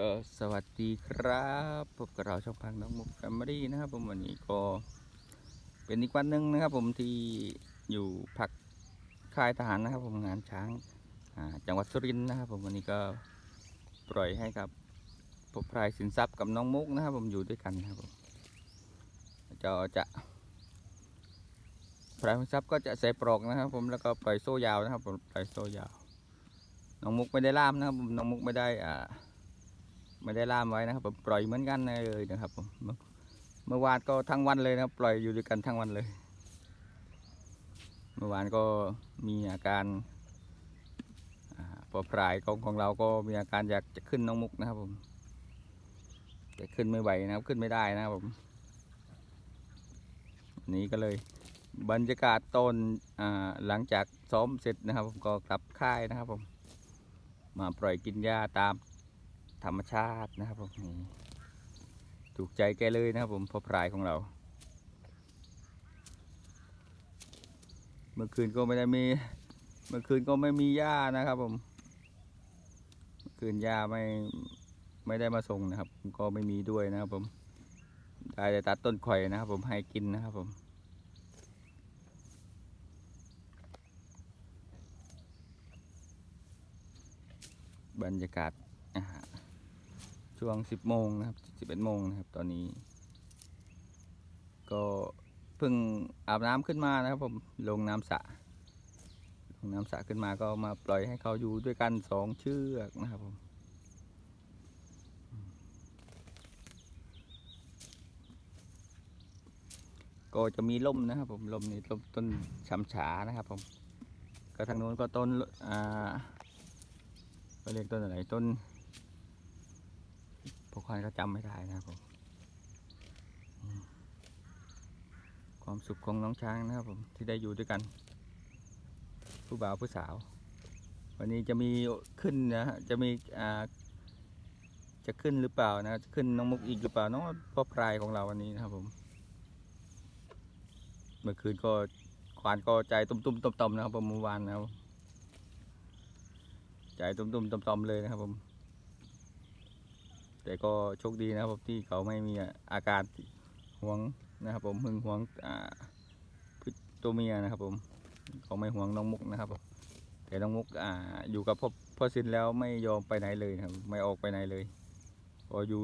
ก็สวัสดีครับพบกับเราช่องพังน้องมุกแฟมิลี่นะครับ ผมวันนี้ก็เป็นอีกวันหนึ่งนะครับ ผมที่อยู่พักค่ายทหารนะครับ ผมงานช้างจังหวัดสุรินทร์นะครับ ผมวันนี้ก็ปล่อยให้กับพบพรายสินทรัพย์กับน้องมุกนะครับ ผมอยู่ด้วยกันนะครับผมจะจะพรายสินทรัพย์ก็จะใส่ปลอกนะครับ ผมแล้วก็ปล่อยโซ่ยาวนะครับ ผมปล่อยโซ่ยาว น้องมุกไม่ได้ล่ามนะครับผมน้องมุกไม่ได้อ่า ไม่ได้ล่ามไว้นะครับผมปล่อยเหมือนกันเลยนะครับผมเมื่อวานก็ทั้งวันเลยนะครับ ปล่อยอยู่ด้วยกันทั้งวันเลย เมื่อวานก็มีอาการพอพรายของของเราก็มีอาการอยากจะขึ้นน้องมุกนะครับผมแต่ขึ้นไม่ไหวนะครับขึ้นไม่ได้นะครับผมนี้ก็เลยบรรยากาศตอนอหลังจากซ้อมเสร็จนะครับ ผมก็กลับค่ายนะครับผม มาปล่อยกินหญ้าตาม ธรรมชาตินะครับผมนี่ถูกใจแกเลยนะครับผมพอพรายของเรา เมื่อคืนก็ไม่ได้มี เมื่อคืนก็ไม่มีหญ้านะครับผมเมื่อคืนหญ้าไม่ไม่ได้มาส่งนะครับ ก็ไม่มีด้วยนะครับผมได้แต่ตัดต้นข่อยนะครับ ผมให้กินนะครับผมบรรยากาศอ่า ช่วง 10 โมงนะครับ 11 โมงนะครับ ตอนนี้ ก็เพิ่งอาบน้ำขึ้นมานะครับ ผม ลงน้ำสระ ลงน้ำสระขึ้นมาก็มาปล่อยให้เขาอยู่ด้วยกันสองเชือกนะครับผม ก็จะมีล่มนะครับ ผม ล่มนี่ล่มต้นฉำฉานะครับ ผม ก็ทางโน้นก็ต้น อ่าเขาเรียกต้นอะไร ต้น พวกควายก็จำไม่ได้นะครับผมความสุขของน้องช้างนะครับผมที่ได้อยู่ด้วยกัน ผู้บ่าวผู้สาว วันนี้จะมีขึ้นนะจะมีอ่าจะขึ้นหรือเปล่านะจะขึ้นน้องมุกอีกหรือเปล่าน้องพ่อพรายของเราวันนี้นะครับผม เมื่อคืนก็ควานก็ใจตุ้มๆต่อมๆนะครับผมเมื่อวานนะครับใจตุ้มๆต่อมๆเลยนะครับผม แต่ก็โชคดีนะครับที่เขาไม่มีอาการห่วงนะครับ ผมหึงห่วงพิษตัวเมียนะครับ ผมเขาไม่ห่วงน้องมุกนะครับผมแต่น้องมุกออยู่กับพ่อพ่อซินแล้วไม่ยอมไปไหนเลยนะครับ ไม่ออกไปไหนเลยพออยู่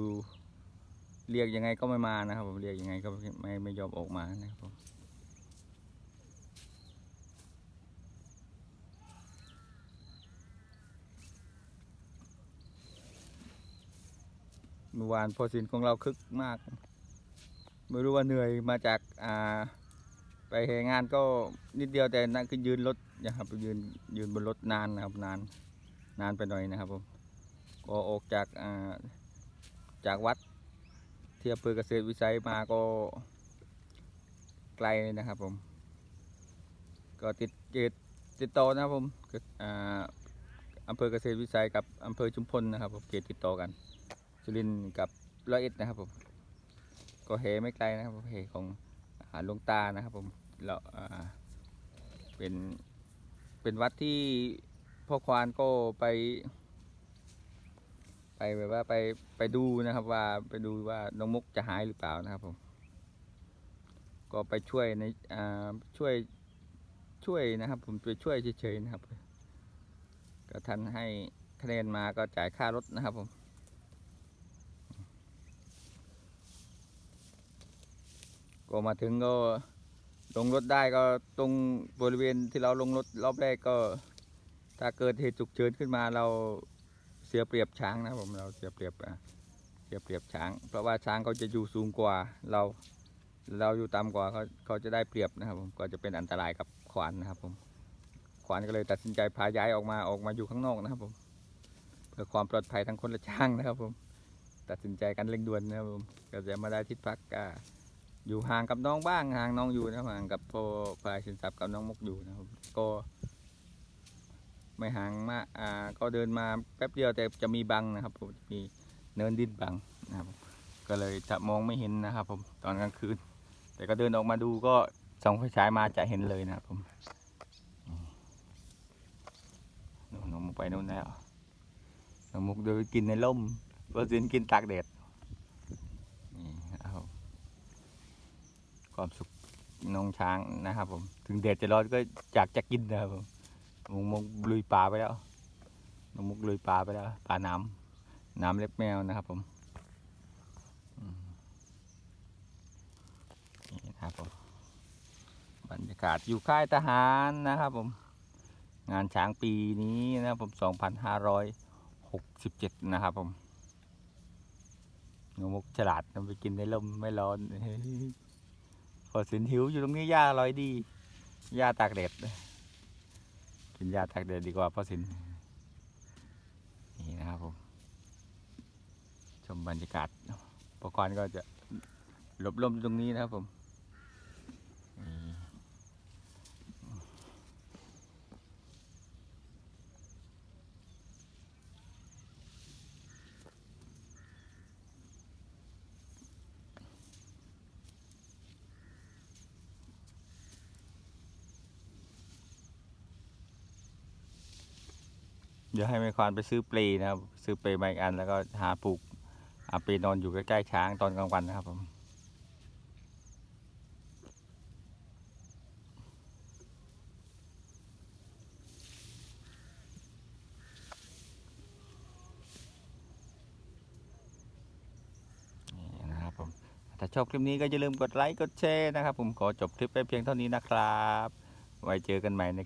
เรียกยังไงก็ไม่มานะครับ ผมเรียกยังไงก็ไม่ไม่ยอมออกมานะครับผม มื่อวานพอซินของเราคึกมาก ไม่รู้ว่าเหนื่อยมาจากอ่าไปเหงานก็นิดเดียวแต่นั่นคือยืนรถนะครับยืนยืนบนรถนานนะครับนานนานไปหน่อยนะครับผมก็ออกจากอ่าจากวัดที่อำเภอเกษตรวิสัยมาก็ไกลนะครับผม ก็ติดเกตติดต่อนะครับผมอ่าอำเภอเกษตรวิสัยกับอำเภอชุมพลนะครับผมเกตติดต่อกัน สุรินกับร้อยเอ็ดนะครับผมก็เหไม่ไกลนะครับผมเหของหาหลวงตานะครับผมเราอ่าเป็นเป็นวัดที่พ่อควานก็ไป ไปแบบว่าไปไปดูนะครับว่าไปดูว่าน้องมุกจะหายหรือเปล่านะครับผมก็ไปช่วยในอ่าช่วยช่วยนะครับ ผมไปช่วยเฉยๆนะครับก็ท่านให้คะแนนมาก็จ่ายค่ารถนะครับผม ก็มาถึงก็ลงรถได้ก็ตรงบริเวณที่เราลงรถรอบแรกก็ ถ้าเกิดเหตุฉุกเฉินขึ้นมาเราเสียเปรียบช้างนะผมเราเสียเปรียบอะเสียเปรียบช้าง เพราะว่าช้างเขาจะอยู่สูงกว่าเรา เราอยู่ต่ำกว่าเขาเขาจะได้เปรียบนะครับผมก็จะเป็นอันตรายกับขวานนะครับผมขวานก็เลยตัดสินใจพาย้ายออกมาออกมาอยู่ข้างนอกนะครับผมเพื่อความปลอดภัยทั้งคนและช้างนะครับผมตัดสินใจกันเร่งด่วนนะครับผมก็จะมาได้ที่พักอ่า อยู่ห่างกับน้องบ้างห่างน้องอยู่นะครับห่างกับพ่อพายสินทรัพย์กับน้องมุกอยู่นะครับ ก็ ไม่ห่างมากอ่าก็เดินมาแป๊บเดียวแต่จะมีบังนะครับผมมีเนินดินบังนะครับ ก็เลยจะมองไม่เห็นนะครับ ผมตอนกลางคืน แต่ก็เดินออกมาดูก็ส่องไฟฉายมาจะเห็นเลยนะครับผมน้องมุกไปนู่นแล้วน้องมุกเดินกินในร่มเปอร์เซ็นกินตากแดดนี่เอา ความสุขน้องช้างนะครับผม ถึงแดดจะร้อนก็อยากจะกินนะครับผมมุงมุกลุยป่าไปแล้วน้องมุกลุยป่าไปแล้วป่าน้ำน้ำเล็บแมวนะครับผมนี่นะครับผมบรรยากาศอยู่ค่ายทหารนะครับผม งานช้างปีนี้นะครับผม 2567 นะครับผมนมุกฉลาดนำไปกินในลมไม่ร้อน พอสินหิวอยู่ตรงนี้หญ้าอร่อยดีหญ้าตากแดดกินหญ้าตากแดดดีกว่าพ่อสินนี่นะครับผมชมบรรยากาศอุปกรณ์ก็จะหลบลมตรงนี้นะครับผม เดี๋ยวให้แม่ควานไปซื้อเปลนะครับ ซื้อเปลมาอีกอันแล้วก็หาปลูกอาเปลนอนอยู่ใกล้ๆช้างตอนกลางวันนะครับผมนี่นะครับผมถ้าชอบคลิปนี้ก็อย่าลืมกดไลค์ กดแชร์นะครับ ผมขอจบคลิปไปเพียงเท่านี้นะครับ ไว้เจอกันใหม่ใน